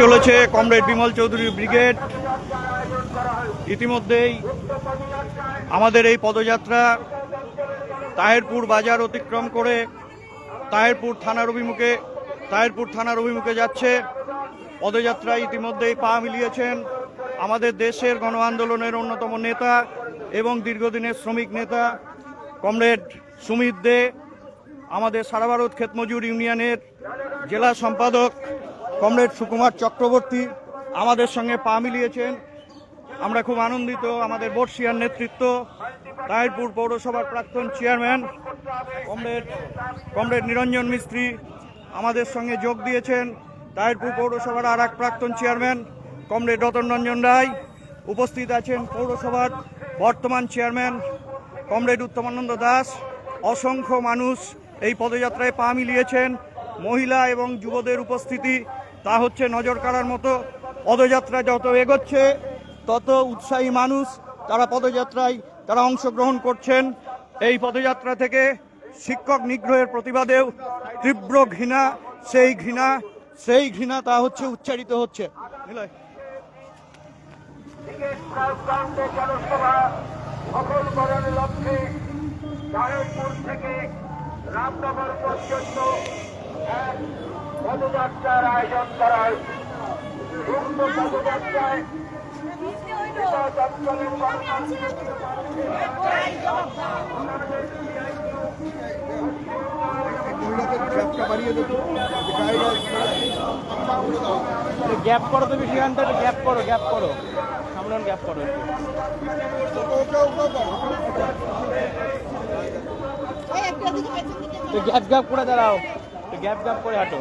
চলেছে comrade Bimal Chowdhury brigade. ইতিমধ্যেই আমাদের এই পদযাত্রা তাহেরপুর বাজার অতিক্রম করে তাহেরপুর থানার অভিমুখে, তাহেরপুর থানার অভিমুখে যাচ্ছে। পদযাত্রায় ইতিমধ্যেই পা মিলিয়েছেন আমাদের দেশের গণ আন্দোলনের অন্যতম নেতা এবং দীর্ঘদিনের শ্রমিক নেতা কমরেড সুমিত দে, আমাদের সারা ভারত ক্ষেতমজুর ইউনিয়নের জেলা সম্পাদক কমরেড সুকুমার চক্রবর্তী আমাদের সঙ্গে পা মিলিয়েছেন। আমরা খুব আনন্দিত, আমাদের বর্ষিয়ার নেতৃত্ব তাহিরপুর পৌরসভার প্রাক্তন চেয়ারম্যান, কমরেড কমরেড নিরঞ্জন মিস্ত্রি আমাদের সঙ্গে যোগ দিয়েছেন। তাহিরপুর পৌরসভার আর এক প্রাক্তন চেয়ারম্যান, কমরেড রতন রঞ্জন রায় উপস্থিত আছেন পৌরসভার বর্তমান চেয়ারম্যান, কমরেড উত্তমানন্দ দাস। অসংখ্য মানুষ এই পদযাত্রায় পা মিলিয়েছেন। মহিলা এবং যুবদের উপস্থিতি তা হচ্ছে নজর কাড়ার মতো পদযাত্রা যত এগোচ্ছে, তত উৎসাহী মানুষ তারা পদযাত্রায় তারা অংশগ্রহণ করছেন। এই পদযাত্রা থেকে শিক্ষক নিগ্রহের প্রতিবাদেও তীব্র ঘৃণা, সেই ঘৃণা সেই ঘৃণা তা হচ্ছে উচ্চারিত হচ্ছে। লক্ষ্যে রামনগর পর্যন্ত পদযাত্রার আয়োজন করা হয়েছে উক্ত পদযাত্রায় গ্যাপ করো তুমি সেখানটা গ্যাপ করো গ্যাপ করো। সামনে গ্যাপ করো তো গ্যাপ গ্যাপ করে দাঁড়াও। গ্যাপ গ্যাপ করে হাঁটো।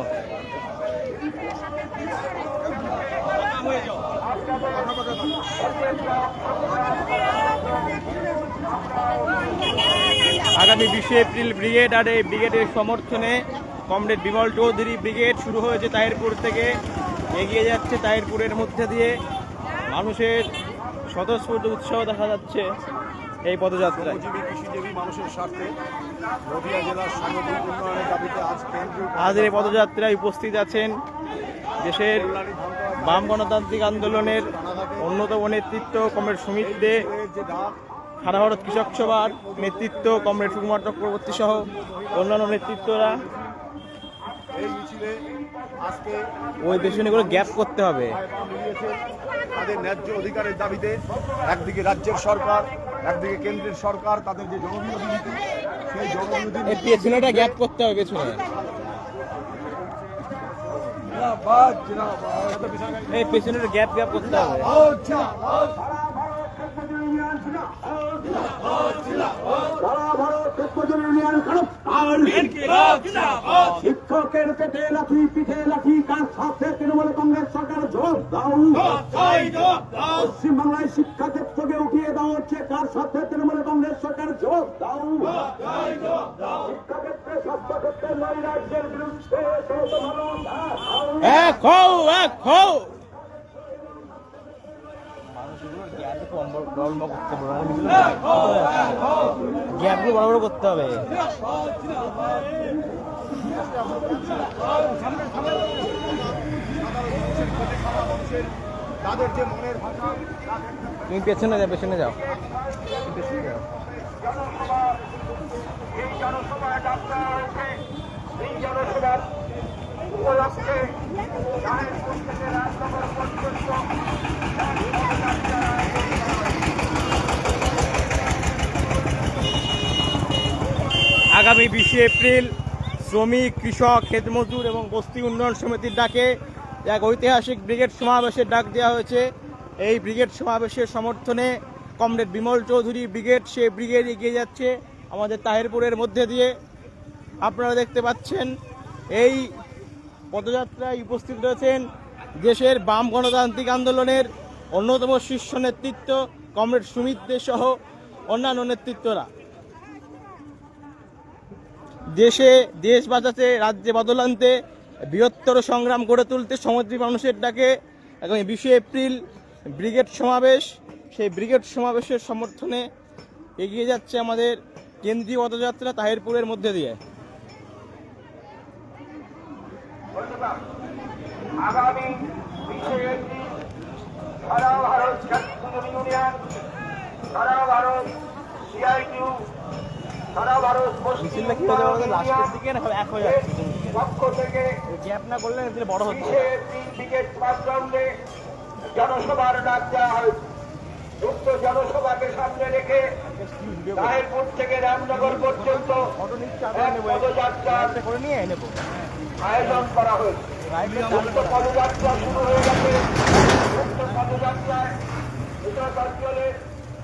আগামী বিশে এপ্রিল ব্রিগেড আর এই ব্রিগেডের সমর্থনে কমরেড বিমল চৌধুরী ব্রিগেড শুরু হয়েছে তাহিরপুর থেকে। এগিয়ে যাচ্ছে তাহিরপুরের মধ্যে দিয়ে। মানুষের স্বতঃস্ফূর্ত উৎসাহ দেখা যাচ্ছে। এই পদযাত্রায়। কৃষিজীবী মানুষের স্বার্থে নদীয়া জেলার সামগ্রিক উন্নয়নের দাবিতে আজ কেন্দ্রীয় এই পদযাত্রায় উপস্থিত আছেন দেশের বাম গণতান্ত্রিক আন্দোলনের অন্যতম নেতৃত্ব কমরেড সুমিত দে সারা ভারত কৃষক সভার নেতৃত্ব কমরেড সুকুমার চক্রবর্তী সহ অন্যান্য নেতৃত্বরা। ওই পেছনে করে গ্যাপ করতে হবে। তাদের ন্যায্য অধিকারের দাবিতে একদিকে রাজ্যের সরকার একদিকে কেন্দ্রের সরকার তাদের যে জনবিরোধী নীতি সেই জনবিরোধী এই পেছনেটা গ্যাপ করতে হবে পেছনে। জিন্দাবাদ, জিন্দাবাদ। এই পেছনের গ্যাপ গ্যাপ করতে হবে। সারা ভারত ক্ষেত্রজুড়ে ইউনিয়ন খারাপ শিক্ষকের পেটে লাঠি পিঠে লাঠি কার সাথে তৃণমূল কংগ্রেস সরকার জবাব দাও। পশ্চিমবাংলায় শিক্ষা কার সাথে তৃণমূল কংগ্রেস সরকার জবাব দাও। গ্যাপগুলো বড় বড় করতে হবে। তাদের যে মনের ভাষা তুমি পেছনে যাও পেছনে যাও। পেছনে যাও এই জনসভায় ডাক্তার হয়েছে এই জনসভার উপলক্ষে রাজনগর আগামী বিশে এপ্রিল শ্রমিক কৃষক ক্ষেতমজদুর এবং বস্তি উন্নয়ন সমিতির ডাকে এক ঐতিহাসিক ব্রিগেড সমাবেশের ডাক দেওয়া হয়েছে। এই ব্রিগেড সমাবেশের সমর্থনে কমরেড বিমল চৌধুরী ব্রিগেড, সে ব্রিগেড এগিয়ে যাচ্ছে আমাদের তাহেরপুরের মধ্যে দিয়ে। আপনারা দেখতে পাচ্ছেন, এই পদযাত্রায় উপস্থিত রয়েছেন দেশের বাম গণতান্ত্রিক আন্দোলনের অন্যতম শীর্ষ নেতৃত্ব কমরেড সুমিত দে সহ অন্যান্য নেতৃত্বরা। দেশে দেশ বাঁচাতে, রাজ্যে বদল আনতে বৃহত্তর সংগ্রাম গড়ে তুলতে সমুদ্রী মানুষের ডাকে আগামী বিশে এপ্রিল ব্রিগেড সমাবেশ। সেই ব্রিগেড সমাবেশের সমর্থনে এগিয়ে যাচ্ছে আমাদের কেন্দ্রীয় পদযাত্রা তাহিরপুরের মধ্যে দিয়ে। আগামী হতে মিছিল দিকের প্রান্তরে জনসভার ডাক জনসভাকে সামনে রেখে তাহেরপুর থেকে রামনগর পর্যন্ত করে নিয়ে নেব আয়োজন করা হয়েছে পদযাত্রা শুরু হয়ে গেছে উক্ত পদযাত্রায় উত্তরাঞ্চলের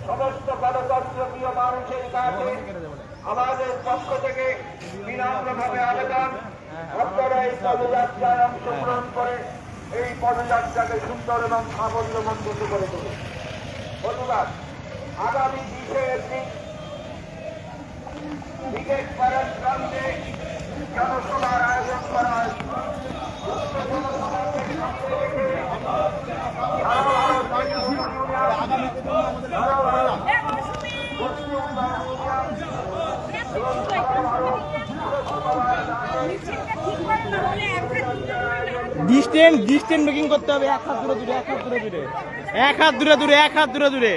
সমস্ত গণতন্ত্র প্রিয় মানুষের কাছে আমাদের পক্ষ থেকে বিনম্রভাবে আবেদন। আপনারা এই পদযাত্রায় অংশগ্রহণ করে এই পদযাত্রাকে সুন্দর এবং সাফল্যমণ্ডিত করে তুলুন ধন্যবাদ। আগামী বিশে এপ্রিল ক্রিকেট পাড়ার প্রান্তে জনসভার আয়োজন করা হয়েছে উক্ত জনসভাকে সামনে রেখে সারা ভারত মুসলিম ইউনিয়ন, সারা ভারত মুসলিম ইউনিয়ন এবং সারা ভারত পুরসভার ডিস্টেন্স ডিস্টেন্স মেকিং করতে হবে। এক হাত দূরে দূরে, এক হাত দূরে দূরে। এক হাত দূরে দূরে, এক হাত দূরে দূরে।